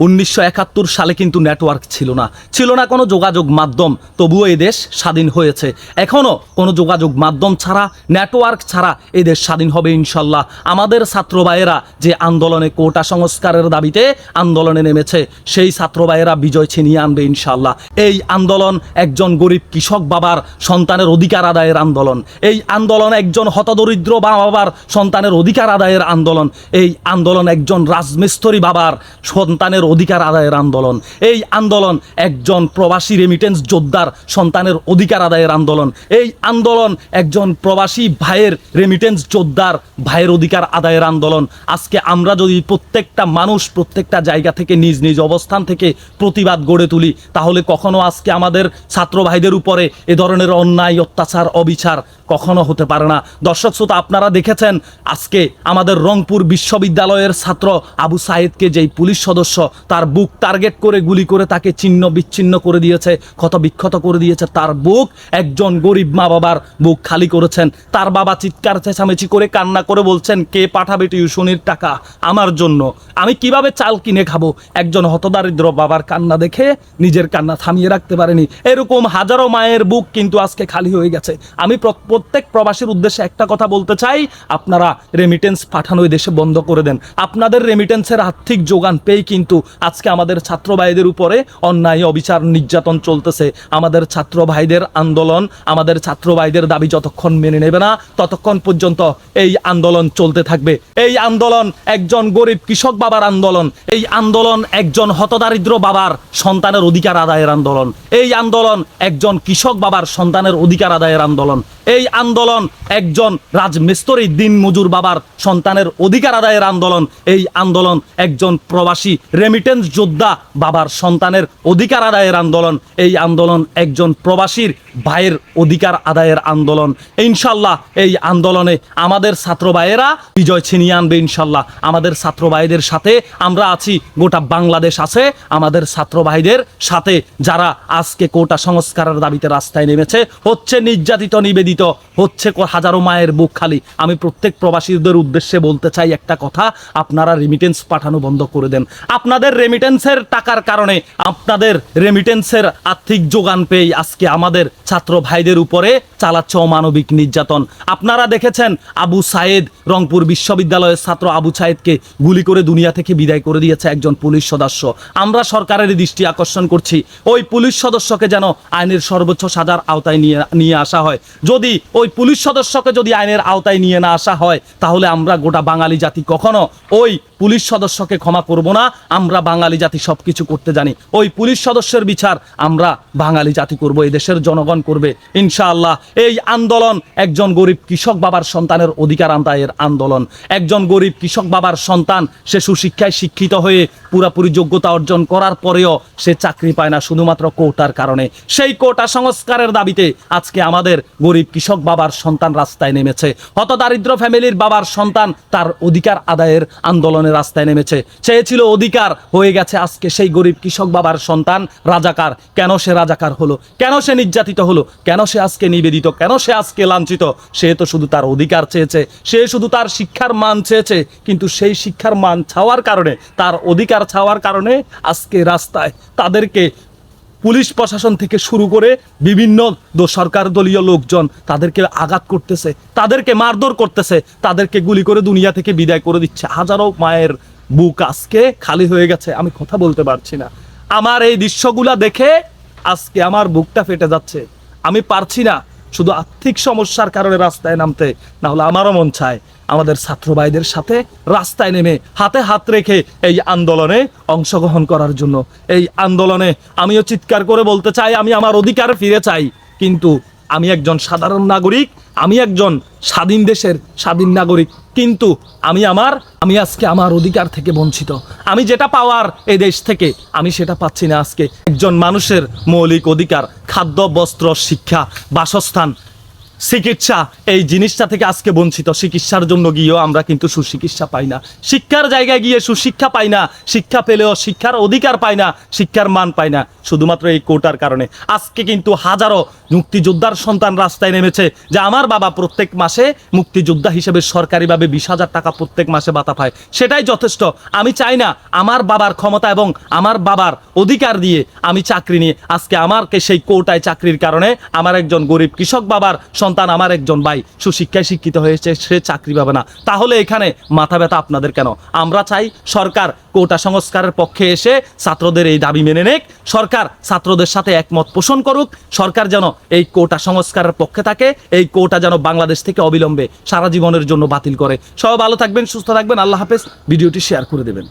উনিশশো একাত্তর সালে কিন্তু নেটওয়ার্ক ছিল না। ছিল না কোনো যোগাযোগ মাধ্যম, তবুও এই দেশ স্বাধীন হয়েছে। এখনও কোনো যোগাযোগ মাধ্যম ছাড়া নেটওয়ার্ক ছাড়া দেশ স্বাধীন হবে ইনশাল্লাহ। আমাদের ছাত্র ভাইয়েরা যে আন্দোলনে কোটা সংস্কারের দাবিতে আন্দোলনে নেমেছে, সেই ছাত্র ভাইয়েরা বিজয় ছিনিয়ে আনবে ইনশাল্লাহ। এই আন্দোলন একজন গরিব কৃষক বাবার সন্তানের অধিকার আদায়ের আন্দোলন। এই আন্দোলন একজন হতদরিদ্র বাবার সন্তানের অধিকার আদায়ের আন্দোলন। এই আন্দোলন একজন রাজমিস্ত্রি বাবার সন্তানের অধিকার আদায়ের আন্দোলন। এই আন্দোলন একজন প্রবাসী রেমিটেন্স যোদ্ধার সন্তানের অধিকার আদায়ের আন্দোলন। এই আন্দোলন একজন প্রবাসী ভাইয়ের রেমিটেন্স যোদ্ধার ভাইয়ের অধিকার আদায়ের আন্দোলন। আজকে আমরা যদি প্রত্যেকটা মানুষ প্রত্যেকটা জায়গা থেকে নিজ নিজ অবস্থান থেকে প্রতিবাদ গড়ে তুলি, তাহলে কখনো আজকে আমাদের ছাত্র ভাইদের উপরে এ ধরনের অন্যায়, অত্যাচার, অবিচার কখনো হতে পারে না। দর্শক শ্রোতা, আপনারা দেখেছেন আজকে আমাদের রংপুর বিশ্ববিদ্যালয়ের ছাত্র আবু সাইদকে যেই পুলিশ সদস্য তার বুক টার্গেট করে গুলি করে তাকে ছিন্ন বিচ্ছিন্ন করে দিয়েছে ক্ষত বিক্ষত করে দিয়েছে, তার বুক একজন গরিব মা বাবার বুক খালি করেছেন। তার বাবা চিৎকার, চেঁচামেচি করে কান্না করে বলছেন, কে পাঠাবে টিউশনির টাকা আমার জন্য? আমি কীভাবে চাল কিনে খাব? একজন হতদারিদ্র বাবার কান্না দেখে নিজের কান্না থামিয়ে রাখতে পারেনি। এরকম হাজারো মায়ের বুক কিন্তু আজকে খালি হয়ে গেছে। আমি প্রত্যেক প্রবাসীর উদ্দেশ্যে একটা কথা বলতে চাই, আপনারা রেমিটেন্স পাঠানো এই দেশে বন্ধ করে দেন। আপনাদের রেমিটেন্সের আর্থিক যোগান পেয়ে কিন্তু আজকে আমাদের ছাত্র ভাইদের উপরে অন্যায়, অবিচার, নির্যাতন চলতেছে। আমাদের ছাত্র ভাইদের আন্দোলন, আমাদের ছাত্র ভাইদের দাবি যতক্ষণ মেনে নেবে না, ততক্ষণ পর্যন্ত এই আন্দোলন চলতে থাকবে। এই আন্দোলন একজন গরিব কৃষক বাবার আন্দোলন। এই আন্দোলন একজন হতদারিদ্র বাবার সন্তানের অধিকার আদায়ের আন্দোলন। এই আন্দোলন একজন কৃষক বাবার সন্তানের অধিকার আদায়ের আন্দোলন। এই আন্দোলন একজন রাজমিস্ত্রি দিন মজুর বাবার সন্তানের অধিকার আদায়ের আন্দোলন। এই আন্দোলন একজন প্রবাসী রেমিটেন্স যোদ্ধা বাবার সন্তানের অধিকার আদায়ের আন্দোলন। এই আন্দোলন একজন প্রবাসীর ভাইয়ের অধিকার আদায়ের আন্দোলন। ইনশাল্লাহ এই আন্দোলনে আমাদের ছাত্র ভাইয়েরা বিজয় ছিনিয়ে আনবে ইনশাল্লাহ। আমাদের ছাত্র ভাইদের সাথে আমরা আছি, গোটা বাংলাদেশ আছে। আমাদের ছাত্র ভাইদের সাথে যারা আজকে কোটা সংস্কারের দাবিতে রাস্তায় নেমেছে, হচ্ছে নির্যাতিত, নিবেদিত। হচ্ছে হাজারো মায়ের বুক খালি। আমি প্রত্যেক প্রবাসীদের উদ্দেশ্যে বলতে চাই একটা কথা, আপনারা রেমিটেন্স পাঠানো বন্ধ করে দেন। আপনাদের রেমিটেন্সের টাকার কারণে আপনাদের রেমিটেন্সের আর্থিক যোগান পেয়ে আজকে আমাদের ছাত্র ভাইদের উপরে চালাচ্ছে অমানবিক নির্যাতন। আপনারা দেখেছেন আবু সায়েদ রংপুর বিশ্ববিদ্যালয়ের ছাত্র আবু সায়েদকে গুলি করে দুনিয়া থেকে বিদায় করে দিয়েছে একজন পুলিশ সদস্য। আমরা সরকারের দৃষ্টি আকর্ষণ করছি। ওই পুলিশ সদস্যকে যেন আইনের সর্বোচ্চ সাজার আওতায় নিয়ে নিয়ে আসা হয়। যদি ওই পুলিশ সদস্যকে যদি আইনের আওতায় নিয়ে না আসা হয়, তাহলে আমরা গোটা বাঙালি জাতি কখনো ওই পুলিশ সদস্যকে ক্ষমা করব না। আমরা বাঙালি জাতি সব কিছু করতে জানি। ওই পুলিশ সদস্যের বিচার আমরা বাঙালি জাতি করব, এই দেশের জনগণ করবে। ইনশাআল্লাহ, এই আন্দোলন একজন গরিব কৃষক বাবার সন্তানের অধিকার আদায়ের আন্দোলন। একজন গরিব কৃষক বাবার সন্তান, সে সুশিক্ষায় শিক্ষিত হয়ে পুরাপুরি যোগ্যতা অর্জন করার পরেও সে চাকরি পায় না শুধুমাত্র কোটার কারণে। সেই কোটা সংস্কারের দাবিতে আজকে আমাদের গরিব কৃষক বাবার সন্তান রাস্তায় নেমেছে। হতদারিদ্র ফ্যামিলির বাবার সন্তান তার অধিকার আদায়ের আন্দোলনে রাস্তায় নেমেছে। চেয়েছিল অধিকার, হয়ে গেছে আজকে সেই গরিব কৃষক বাবার সন্তান রাজাকার। কেন সে রাজাকার হলো? কেন সে নির্যাতিত হলো? কেন সে আজকে নিবেদিত? কেন সে আজকে লাঞ্ছিত? সে তো শুধু তার অধিকার চেয়েছে। সে শুধু তার শিক্ষার মান চেয়েছে। কিন্তু সেই শিক্ষার মান ছাওয়ার কারণে তার অধিকার ছাওয়ার কারণে আজকে রাস্তায় তাদেরকে পুলিশ প্রশাসন থেকে শুরু করে বিভিন্ন সরকার দলীয় লোকজন তাদেরকে আঘাত করতেছে, তাদেরকে মারধর করতেছে, তাদেরকে গুলি করে দুনিয়া থেকে বিদায় করে দিচ্ছে। হাজারো মায়ের বুক আজকে খালি হয়ে গেছে, আমি কথা বলতে পারছি না। আমার এই দৃশ্যগুলা দেখে আজকে আমার বুকটা ফেটে যাচ্ছে। আমি পারছি না শুধু আর্থিক সমস্যার কারণে রাস্তায় নামতে না হলে আমারও মন চায়। আমাদের ছাত্র ভাইদের সাথে রাস্তায় নেমে হাতে হাত রেখে এই আন্দোলনে অংশগ্রহণ করার জন্য। এই আন্দোলনে আমিও চিৎকার করে বলতে চাই, আমি আমার অধিকার ফিরে চাই। কিন্তু আমি একজন সাধারণ নাগরিক, আমি একজন স্বাধীন দেশের স্বাধীন নাগরিক, কিন্তু আমি আমার, আমি আজকে আমার অধিকার থেকে বঞ্চিত। আমি যেটা পাওয়ার এই দেশ থেকে, আমি সেটা পাচ্ছি না আজকে। একজন মানুষের মৌলিক অধিকার, খাদ্য, বস্ত্র, শিক্ষা, বাসস্থান চিকিৎসা, এই জিনিসটা থেকে আজকে বঞ্চিত। চিকিৎসার জন্য গিয়েও আমরা কিন্তু সুচিকিৎসা পাই না। শিক্ষার জায়গায় গিয়ে সুশিক্ষা পাই না। শিক্ষা পেলেও শিক্ষার অধিকার পাই না, শিক্ষার মান পাই না, শুধুমাত্র এই কোটার কারণে। আজকে কিন্তু হাজারো মুক্তিযোদ্ধার সন্তান রাস্তায় নেমেছে, যে আমার বাবা প্রত্যেক মাসে মুক্তিযোদ্ধা হিসেবে সরকারিভাবে বিশ হাজার টাকা প্রত্যেক মাসে বাতা পায়। সেটাই যথেষ্ট। আমি চাই না আমার বাবার ক্ষমতা এবং আমার বাবার অধিকার দিয়ে আমি চাকরি নিয়ে, আজকে আমারকে সেই কোটায় চাকরির কারণে আমার একজন গরিব কৃষক বাবার সন্তান আমার একজন ভাই, সুশিক্ষায় শিক্ষিত হয়েছে, সে চাকরি পাবে না। তাহলে এখানে মাথা ব্যথা আপনাদের কেন? আমরা চাই সরকার কোটা সংস্কারের পক্ষে এসে ছাত্রদের এই দাবি মেনে নেক, সরকার ছাত্রদের সাথে একমত পোষণ করুক, সরকার যেন এই কোটা সংস্কারের পক্ষে থাকে, এই কোটা যেন বাংলাদেশ থেকে অবিলম্বে সারা জীবনের জন্য বাতিল করে। সব ভালো থাকবেন, সুস্থ থাকবেন, আল্লাহ হাফেজ। ভিডিওটি শেয়ার করে দেবেন।